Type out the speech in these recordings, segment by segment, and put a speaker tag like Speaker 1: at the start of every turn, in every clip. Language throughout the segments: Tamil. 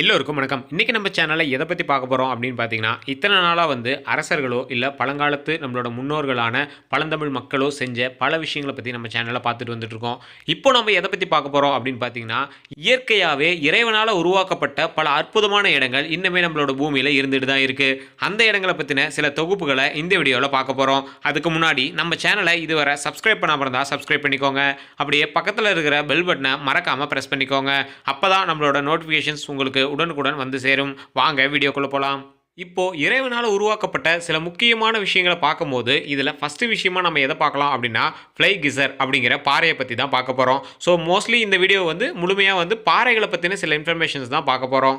Speaker 1: எல்லோருக்கும் வணக்கம். இன்றைக்கி நம்ம சேனலில் எதை பற்றி பார்க்க போகிறோம் அப்படின்னு பார்த்தீங்கன்னா இத்தனை நாளாக வந்து அரசர்களோ இல்லை பழங்காலத்து நம்மளோட முன்னோர்களான பழந்தமிழ் மக்களோ செஞ்ச பல விஷயங்களை பற்றி நம்ம சேனலில் பார்த்துட்டு வந்துட்டுருக்கோம். இப்போ நம்ம எதை பற்றி பார்க்க போகிறோம் அப்படின்னு பார்த்தீங்கன்னா இயற்கையாகவே இறைவனால் உருவாக்கப்பட்ட பல அற்புதமான இடங்கள் இன்னுமே நம்மளோட பூமியில் இருந்துட்டு தான் இருக்குது அந்த இடங்களை பற்றின சில தொகுப்புகளை இந்த வீடியோவில் பார்க்க போகிறோம் அதுக்கு முன்னாடி நம்ம சேனலை இதுவரை சப்ஸ்கிரைப் பண்ணாமல் இருந்தால் சப்ஸ்கிரைப் பண்ணிக்கோங்க. அப்படியே பக்கத்தில் இருக்கிற பெல் பட்டனை மறக்காமல் ப்ரெஸ் பண்ணிக்கோங்க. அப்போ தான் நம்மளோட நோட்டிஃபிகேஷன்ஸ் உங்களுக்கு உடனுக்குடன் வந்து சேரும். வாங்க வீடியோக்குள்ளே போகலாம் இப்போது இறைவனால் உருவாக்கப்பட்ட சில முக்கியமான விஷயங்களை பார்க்கும்போது இதில் ஃபஸ்ட்டு விஷயமா நம்ம எதை பார்க்கலாம் அப்படின்னா ஃப்ளை கிசர் அப்படிங்கிற பாறையை பற்றி தான் பார்க்க போகிறோம் ஸோ மோஸ்ட்லி இந்த வீடியோ வந்து முழுமையாக வந்து பாறைகளை பற்றின சில இன்ஃபர்மேஷன்ஸ் தான் பார்க்க போகிறோம்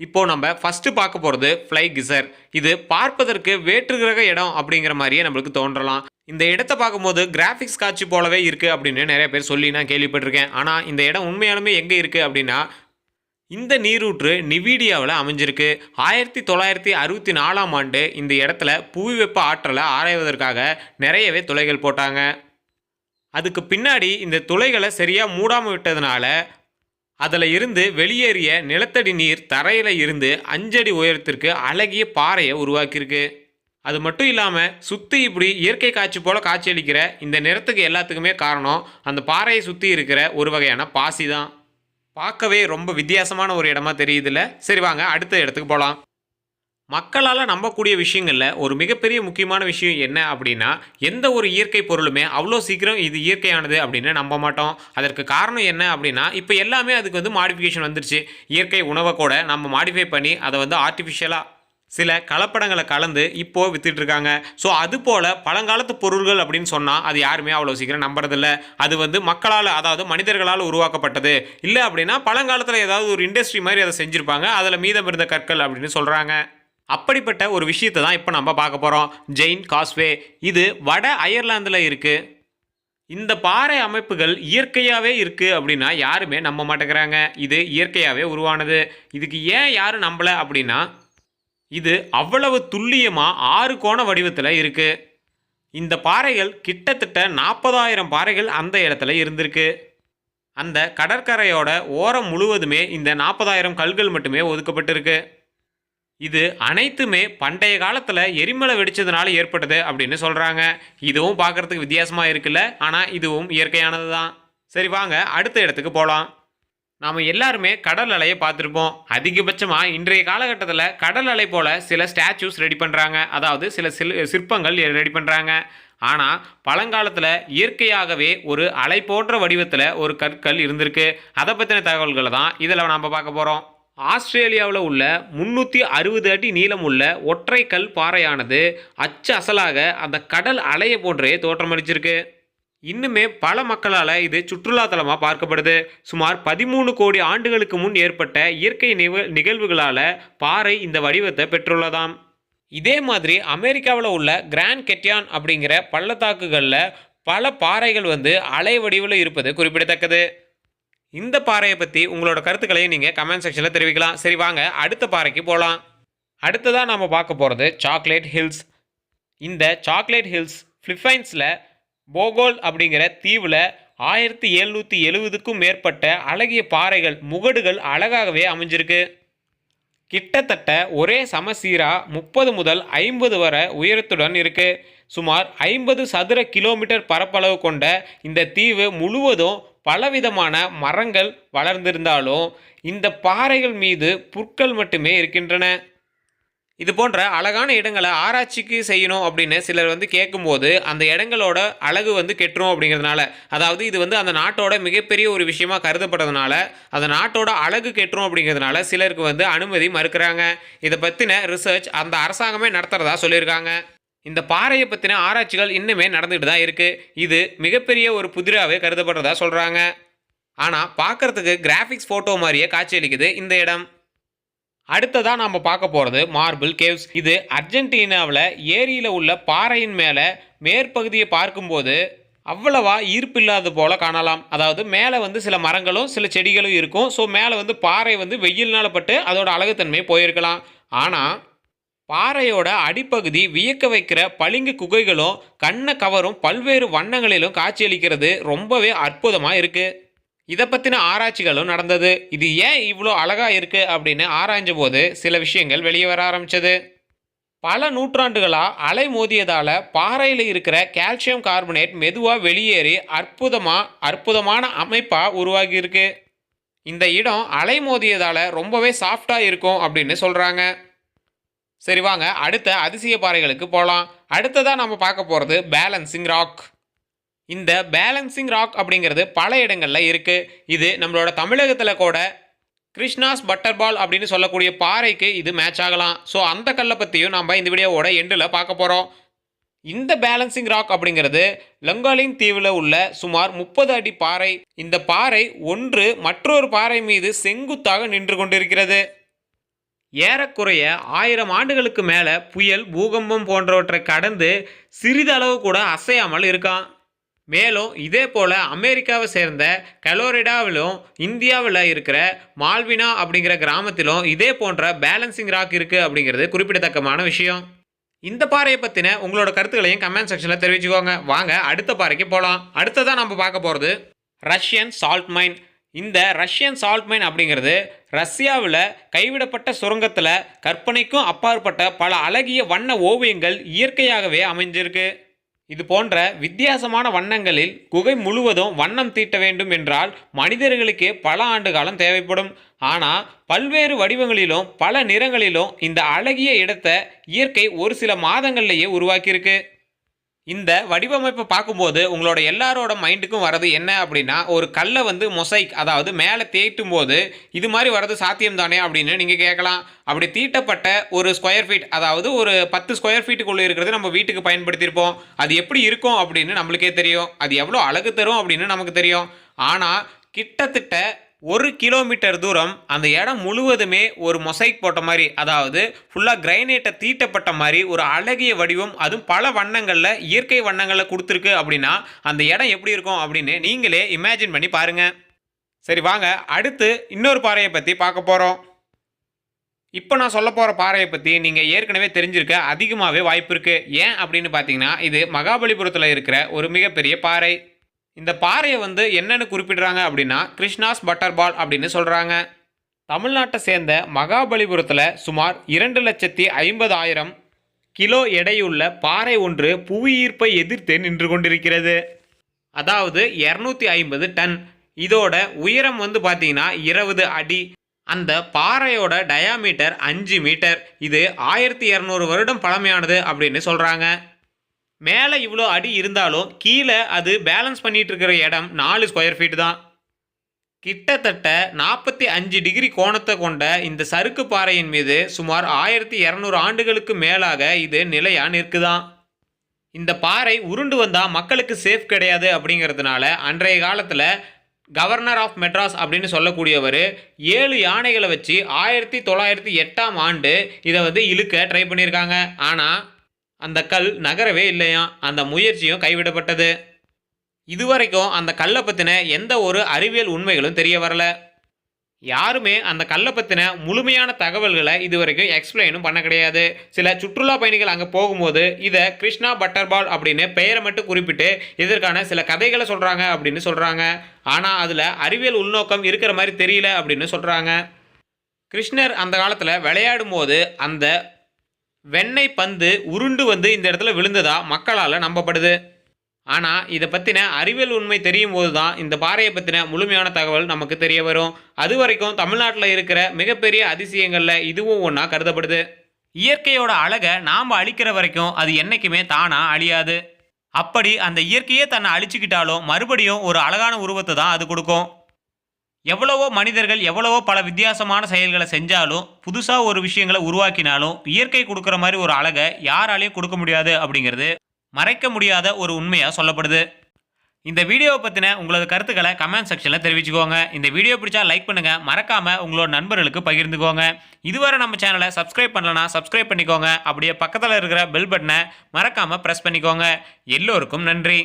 Speaker 1: இப்போது நம்ம ஃபஸ்ட்டு பார்க்க போகிறது ஃப்ளை கிசர் இது பார்ப்பதற்கு வேற்று கிரக இடம் அப்படிங்கிற மாதிரியே நம்மளுக்கு தோன்றலாம். இந்த இடத்த பார்க்கும்போது கிராஃபிக்ஸ் காட்சி போலவே இருக்குது அப்படின்னு நிறைய பேர் சொல்லி நான் கேள்விப்பட்டிருக்கேன். ஆனால் இந்த இடம் உண்மையாலுமே எங்கே இருக்குது அப்படின்னா இந்த நீரூற்று நிவீடியாவில் அமைஞ்சிருக்கு. ஆயிரத்தி தொள்ளாயிரத்தி அறுபத்தி நாலாம் ஆண்டு இந்த இடத்துல புவி வெப்ப ஆற்றலை ஆராய்வதற்காக நிறையவே துளைகள் போட்டாங்க. அதுக்கு பின்னாடி இந்த துளைகளை சரியாக மூடாமல் விட்டதுனால அதில் இருந்து வெளியேறிய நிலத்தடி நீர் தரையில் இருந்து அஞ்சடி உயரத்திற்கு அழகிய பாறையை உருவாக்கியிருக்கு. அது மட்டும் இல்லாமல் சுற்றி இப்படி இயற்கை காட்சி போல் காட்சியளிக்கிற இந்த நிறத்துக்கு எல்லாத்துக்குமே காரணம் அந்த பாறையை சுற்றி இருக்கிற ஒரு வகையான பாசி தான். பார்க்கவே ரொம்ப வித்தியாசமான ஒரு இடமா தெரியுதுல்ல. சரி வாங்க அடுத்த இடத்துக்கு போகலாம் மக்களால் நம்பக்கூடிய விஷயங்களில் ஒரு மிகப்பெரிய முக்கியமான விஷயம் என்ன அப்படின்னா எந்த ஒரு இயற்கை பொருளுமே அவ்வளோ சீக்கிரம் இது இயற்கையானது அப்படின்னு நம்ப மாட்டோம். அதற்கு காரணம் என்ன அப்படின்னா இப்போ எல்லாமே அதுக்கு வந்து மாடிஃபிகேஷன் வந்துருச்சு. இயற்கை உணவை கூட நம்ம மாடிஃபை பண்ணி அதை வந்து ஆர்டிஃபிஷியலாக சில கலப்படங்களை கலந்து இப்போ வித்துட்ருக்காங்க ஸோ அது போல் பழங்காலத்து பொருள்கள் அப்படின்னு சொன்னால் அது யாருமே அவ்வளோ சீக்கிரம் நம்புறதில்ல. அது வந்து மக்களால் அதாவது மனிதர்களால் உருவாக்கப்பட்டது. இல்லை அப்படின்னா பழங்காலத்தில் ஏதாவது ஒரு இண்டஸ்ட்ரி மாதிரி அதை செஞ்சுருப்பாங்க. அதில் மீதம் இருந்த கற்கள் அப்படின்னு சொல்கிறாங்க அப்படிப்பட்ட ஒரு விஷயத்தை தான் இப்போ நம்ம பார்க்க போகிறோம் ஜெயின் காஸ்வே இது வட அயர்லாந்தில் இருக்குது இந்த பாறை அமைப்புகள் இயற்கையாகவே இருக்குது அப்படின்னா யாருமே நம்ப மாட்டேங்கிறாங்க. இது இயற்கையாகவே உருவானது. இதுக்கு ஏன் யாரும் நம்பலை அப்படின்னா இது அவ்வளவு துல்லியமாக ஆறு கோண வடிவத்தில் இருக்குது இந்த பாறைகள் கிட்டத்தட்ட நாற்பதாயிரம் பாறைகள் அந்த இடத்துல இருந்திருக்கு. அந்த கடற்கரையோட ஓரம் முழுவதுமே இந்த நாற்பதாயிரம் கல்கள் மட்டுமே ஒதுக்கப்பட்டிருக்கு. இது அனைத்துமே பண்டைய காலத்தில் எரிமலை வெடிச்சதுனால ஏற்பட்டது அப்படின்னு சொல்கிறாங்க இதுவும் பார்க்குறதுக்கு வித்தியாசமாக இருக்குல்ல. ஆனால் இதுவும் இயற்கையானது தான் சரி வாங்க அடுத்த இடத்துக்கு போகலாம் நாம் எல்லாருமே கடல் அலையை பார்த்துருப்போம். அதிகபட்சமாக இன்றைய காலகட்டத்தில் கடல் அலை போல் சில ஸ்டாச்சூஸ் ரெடி பண்ணுறாங்க அதாவது சில சில் சிற்பங்கள் ரெடி பண்ணுறாங்க ஆனால் பழங்காலத்தில் இயற்கையாகவே ஒரு அலை போன்ற வடிவத்தில் ஒரு கற்கள் இருந்திருக்கு. அதை பற்றின தகவல்களை தான் இதில் நாம் பார்க்க போகிறோம் ஆஸ்திரேலியாவில் உள்ள முந்நூற்றி அறுபது அடி நீளம் உள்ள ஒற்றை கல் பாறையானது அச்சு அசலாக அந்த கடல் அலையை போன்றே தோற்றமளிச்சிருக்கு. இன்னுமே பல மக்களால் இது சுற்றுலாத்தலமாக பார்க்கப்படுது. சுமார் பதிமூணு கோடி ஆண்டுகளுக்கு முன் ஏற்பட்ட இயற்கை நிக நிகழ்வுகளால் பாறை இந்த வடிவத்தை பெற்றுள்ளதாம். இதே மாதிரி அமெரிக்காவில் உள்ள கிராண்ட் கெட்டியான் அப்படிங்கிற பள்ளத்தாக்குகளில் பல பாறைகள் வந்து அலை வடிவில் இருப்பது குறிப்பிடத்தக்கது. இந்த பாறையை பற்றி உங்களோட கருத்துக்களையும் நீங்கள் கமெண்ட் செக்ஷனில் தெரிவிக்கலாம். சரி வாங்க. அடுத்த பாறைக்கு போகலாம் அடுத்ததாக நம்ம பார்க்க போகிறது சாக்லேட் ஹில்ஸ். இந்த சாக்லேட் ஹில்ஸ் ஃபிலிப்பைன்ஸில் போகோல் அப்படிங்கிற தீவில் ஆயிரத்தி எழுநூற்றி எழுவதுக்கும் மேற்பட்ட அழகிய பாறைகள் முகடுகள் அழகாகவே அமைஞ்சிருக்கு. கிட்டத்தட்ட ஒரே சமசீராக முப்பது முதல் ஐம்பது வரை உயரத்துடன் இருக்குது சுமார் ஐம்பது சதுர கிலோமீட்டர் பரப்பளவு கொண்ட இந்த தீவு முழுவதும் பலவிதமான மரங்கள் வளர்ந்திருந்தாலும் இந்த பாறைகள் மீது புற்கள் மட்டுமே இருக்கின்றன. இது போன்ற அழகான இடங்களை ஆராய்ச்சிக்கு செய்யணும் அப்படின்னு சிலர் வந்து கேட்கும்போது அந்த இடங்களோட அழகு வந்து கெட்டுரும் அப்படிங்கிறதுனால. அதாவது இது வந்து அந்த நாட்டோட மிகப்பெரிய ஒரு விஷயமா கருதப்படுறதுனால அந்த நாட்டோட அழகு கெட்டுரும் அப்படிங்கிறதுனால சிலருக்கு வந்து அனுமதி மறுக்கிறாங்க. இதை பற்றின ரிசர்ச் அந்த அரசாங்கமே நடத்துகிறதா சொல்லியிருக்காங்க. இந்த பாறையை பற்றின ஆராய்ச்சிகள் இன்னுமே நடந்துகிட்டு தான் இருக்குது இது மிகப்பெரிய ஒரு புதிராகவே கருதப்படுறதா சொல்கிறாங்க ஆனால் பார்க்குறதுக்கு கிராஃபிக்ஸ் ஃபோட்டோ மாதிரியே காட்சியளிக்குது இந்த இடம். அடுத்ததாக நம்ம பார்க்க போகிறது மார்பிள் கேவ்ஸ். இது அர்ஜென்டினாவில் ஏரியில் உள்ள பாறையின் மேலே மேற்பகுதியை பார்க்கும்போது அவ்வளவா ஈர்ப்பு இல்லாத போல காணலாம். அதாவது மேலே வந்து சில மரங்களும் சில செடிகளும் இருக்கும். ஸோ மேலே வந்து பாறை வந்து வெயில்னால பட்டு அதோட அழகுத்தன்மை போயிருக்கலாம். ஆனால் பாறையோட அடிப்பகுதி வியக்க வைக்கிற பளிங்கு குகைகளும் கண்ணை கவரும் பல்வேறு வண்ணங்களிலும் காட்சியளிக்கிறது. ரொம்பவே அற்புதமாக இருக்குது இதை பற்றின ஆராய்ச்சிகளும் நடந்தது. இது ஏன் இவ்வளோ அழகாக இருக்குது அப்படின்னு ஆராய்ஞ்ச போது சில விஷயங்கள் வெளியே வர ஆரம்பித்தது பல நூற்றாண்டுகளாக அலை மோதியதால் பாறையில் இருக்கிற கால்சியம் கார்பனேட் மெதுவாக வெளியேறி அற்புதமாக அற்புதமான அமைப்பாக உருவாகியிருக்கு இந்த இடம் அலை மோதியதால் ரொம்பவே சாஃப்டாக இருக்கும் அப்படின்னு சொல்கிறாங்க சரி வாங்க அடுத்த அதிசய பாறைகளுக்கு போகலாம் அடுத்ததாக நம்ம பார்க்க போகிறது பேலன்சிங் ராக் இந்த பேலன்சிங் ராக் அப்படிங்கிறது பல இடங்களில் இருக்குது இது நம்மளோட தமிழகத்தில் கூட கிருஷ்ணாஸ் பட்டர்பால் அப்படின்னு சொல்லக்கூடிய பாறைக்கு இது மேட்ச் ஆகலாம். ஸோ அந்த கல்லை பற்றியும் நம்ம இந்த வீடியோவோட எண்டில் பார்க்க போகிறோம் இந்த பேலன்சிங் ராக் அப்படிங்கிறது லங்காலிங் தீவில் உள்ள சுமார் முப்பது அடி பாறை. இந்த பாறை ஒன்று மற்றொரு பாறை மீது செங்குத்தாக நின்று கொண்டிருக்கிறது. ஏறக்குறைய ஆயிரம் ஆண்டுகளுக்கு மேலே புயல் பூகம்பம் போன்றவற்றை கடந்து சிறிதளவு கூட அசையாமல் இருக்கான். மேலும் இதே போல் அமெரிக்காவை சேர்ந்த கலோரிடாவிலும் இந்தியாவில் இருக்கிற மால்வினா அப்படிங்கிற கிராமத்திலும் இதே போன்ற பேலன்சிங் ராக் இருக்குது அப்படிங்கிறது குறிப்பிடத்தக்கமான விஷயம். இந்த பாறையை பற்றின உங்களோட கருத்துக்களையும் கமெண்ட் செக்ஷனில் தெரிவிச்சுக்கோங்க. வாங்க அடுத்த பாறைக்கு போகலாம் அடுத்ததாக நம்ம பார்க்க போகிறது ரஷ்யன் சால்ட் மைன் இந்த ரஷ்யன் சால்ட் மைன் அப்படிங்கிறது ரஷ்யாவில் கைவிடப்பட்ட சுரங்கத்தில் கற்பனைக்கும் அப்பாற்பட்ட பல அழகிய வண்ண ஓவியங்கள் இயற்கையாகவே அமைஞ்சிருக்கு. இது போன்ற வித்தியாசமான வண்ணங்களில் குகை முழுவதும் வண்ணம் தீட்ட வேண்டும் என்றால் மனிதர்களுக்கே பல ஆண்டு காலம் தேவைப்படும். ஆனால் பல்வேறு வடிவங்களிலும் பல நிறங்களிலும் இந்த அழகிய இடத்தை இயற்கை ஒரு சில மாதங்கள்லேயே உருவாக்கியிருக்கு. இந்த வடிவமைப்பை பார்க்கும்போது உங்களோட எல்லாரோட மைண்டுக்கும் வர்றது என்ன அப்படின்னா ஒரு கல்லை வந்து மொசைக் அதாவது மேலே தேய்ட்டும் போது இது மாதிரி வர்றது சாத்தியம் தானே அப்படின்னு நீங்கள் கேட்கலாம். அப்படி தீட்டப்பட்ட ஒரு ஸ்கொயர் ஃபீட் அதாவது ஒரு பத்து ஸ்கொயர் ஃபீட்டுக்குள்ளே இருக்கிறது நம்ம வீட்டுக்கு பயன்படுத்தியிருப்போம். அது எப்படி இருக்கும் அப்படின்னு நம்மளுக்கே தெரியும். அது எவ்வளோ அழகு தரும் அப்படின்னு நமக்கு தெரியும். ஆனால் கிட்டத்தட்ட ஒரு கிலோமீட்டர் தூரம் அந்த இடம் முழுவதுமே ஒரு மொசைக் போட்ட மாதிரி அதாவது ஃபுல்லாக கிரைனேட்டை தீட்டப்பட்ட மாதிரி ஒரு அழகிய வடிவம் அதுவும் பல வண்ணங்களில் இயற்கை வண்ணங்களில் கொடுத்துருக்கு அப்படின்னா அந்த இடம் எப்படி இருக்கும் அப்படின்னு நீங்களே இமேஜின் பண்ணி பாருங்கள் சரி வாங்க. அடுத்து இன்னொரு பாறையை பற்றி பார்க்க போகிறோம் இப்போ நான் சொல்ல போகிற பாறையை பற்றி நீங்கள் ஏற்கனவே தெரிஞ்சிருக்க அதிகமாகவே வாய்ப்பு இருக்குது ஏன் அப்படின்னு பார்த்தீங்கன்னா இது மகாபலிபுரத்தில் இருக்கிற ஒரு மிகப்பெரிய பாறை. இந்த பாறையை வந்து என்னென்னு குறிப்பிடுறாங்க அப்படின்னா கிருஷ்ணாஸ் பட்டர்பால் அப்படின்னு சொல்கிறாங்க தமிழ்நாட்டை சேர்ந்த மகாபலிபுரத்தில் சுமார் இரண்டு லட்சத்தி ஐம்பதாயிரம் கிலோ எடையுள்ள பாறை ஒன்று புவியீர்ப்பை எதிர்த்து நின்று கொண்டிருக்கிறது. அதாவது இரநூத்தி ஐம்பது டன். இதோட உயரம் வந்து பார்த்தீங்கன்னா இருபது அடி. அந்த பாறையோட டயாமீட்டர் அஞ்சு மீட்டர் இது ஆயிரத்தி இரநூறு வருடம் பழமையானது அப்படின்னு சொல்கிறாங்க மேலே இவ்வளோ அடி இருந்தாலும் கீழே அது பேலன்ஸ் பண்ணிட்டு இருக்கிற இடம் நாலு ஸ்கொயர் ஃபீட் தான். கிட்டத்தட்ட நாற்பத்தி அஞ்சு டிகிரி கோணத்தை கொண்ட இந்த சறுக்கு பாறையின் மீது சுமார் ஆயிரத்தி இரநூறு ஆண்டுகளுக்கு மேலாக இது நிலையாக நிற்குதான். இந்த பாறை உருண்டு வந்தால் மக்களுக்கு சேஃப் கிடையாது அப்படிங்கிறதுனால அன்றைய காலத்தில் கவர்னர் ஆஃப் மெட்ராஸ் அப்படின்னு சொல்லக்கூடியவர் ஏழு யானைகளை வச்சு ஆயிரத்தி தொள்ளாயிரத்தி எட்டாம் ஆண்டு இதை வந்து இழுக்க ட்ரை பண்ணியிருக்காங்க. ஆனால் அந்த கல் நகரவே இல்லையாம் அந்த முயற்சியும் கைவிடப்பட்டது. இதுவரைக்கும் அந்த கல்லை பற்றின எந்த ஒரு அறிவியல் உண்மைகளும் தெரிய வரல. யாருமே அந்த கல்லை பற்றின முழுமையான தகவல்களை இதுவரைக்கும் எக்ஸ்பிளைனும் பண்ண கிடையாது. சில சுற்றுலா பயணிகள் அங்கே போகும்போது இதை கிருஷ்ணா பட்டர்பால் அப்படின்னு பெயரை மட்டும் குறிப்பிட்டு இதற்கான சில கதைகளை சொல்கிறாங்க அப்படின்னு சொல்கிறாங்க ஆனால் அதில் அறிவியல் உள்நோக்கம் இருக்கிற மாதிரி தெரியல அப்படின்னு சொல்கிறாங்க கிருஷ்ணர் அந்த காலத்தில் விளையாடும் போது அந்த வெண்ணெய் பந்து உருண்டு வந்து இந்த இடத்துல விழுந்ததா மக்களால் நம்பப்படுது. ஆனால் இதை பற்றின அறிவியல் உண்மை தெரியும் போது தான் இந்த பாறையை பற்றின முழுமையான தகவல் நமக்கு தெரிய வரும். அது வரைக்கும் தமிழ்நாட்டில் இருக்கிற மிகப்பெரிய அதிசயங்களில் இதுவும் ஒன்றா கருதப்படுது. இயற்கையோட அழகை நாம் அழிக்கிற வரைக்கும் அது என்றைக்குமே தானாக அழியாது. அப்படி அந்த இயற்கையே தன்னை அழிச்சுக்கிட்டாலும் மறுபடியும் ஒரு அழகான உருவத்தை தான் அது கொடுக்கும். எவ்வளவோ மனிதர்கள் எவ்வளவோ பல வித்தியாசமான செயல்களை செஞ்சாலும் புதுசாக ஒரு விஷயங்களை உருவாக்கினாலும் இயற்கை கொடுக்குற மாதிரி ஒரு அழகை யாராலையும் கொடுக்க முடியாது அப்படிங்கிறது மறைக்க முடியாத ஒரு உண்மையாக சொல்லப்படுது. இந்த வீடியோவை பற்றின உங்களோட கருத்துக்களை கமெண்ட் செக்ஷனில் தெரிவிச்சுக்கோங்க. இந்த வீடியோ பிடிச்சா லைக் பண்ணுங்கள் மறக்காமல் உங்களோட நண்பர்களுக்கு பகிர்ந்துக்கோங்க. இதுவரை நம்ம சேனலை சப்ஸ்கிரைப் பண்ணலனா சப்ஸ்கிரைப் பண்ணிக்கோங்க. அப்படியே பக்கத்தில் இருக்கிற பெல் பட்டனை மறக்காமல் ப்ரெஸ் பண்ணிக்கோங்க. எல்லோருக்கும் நன்றி.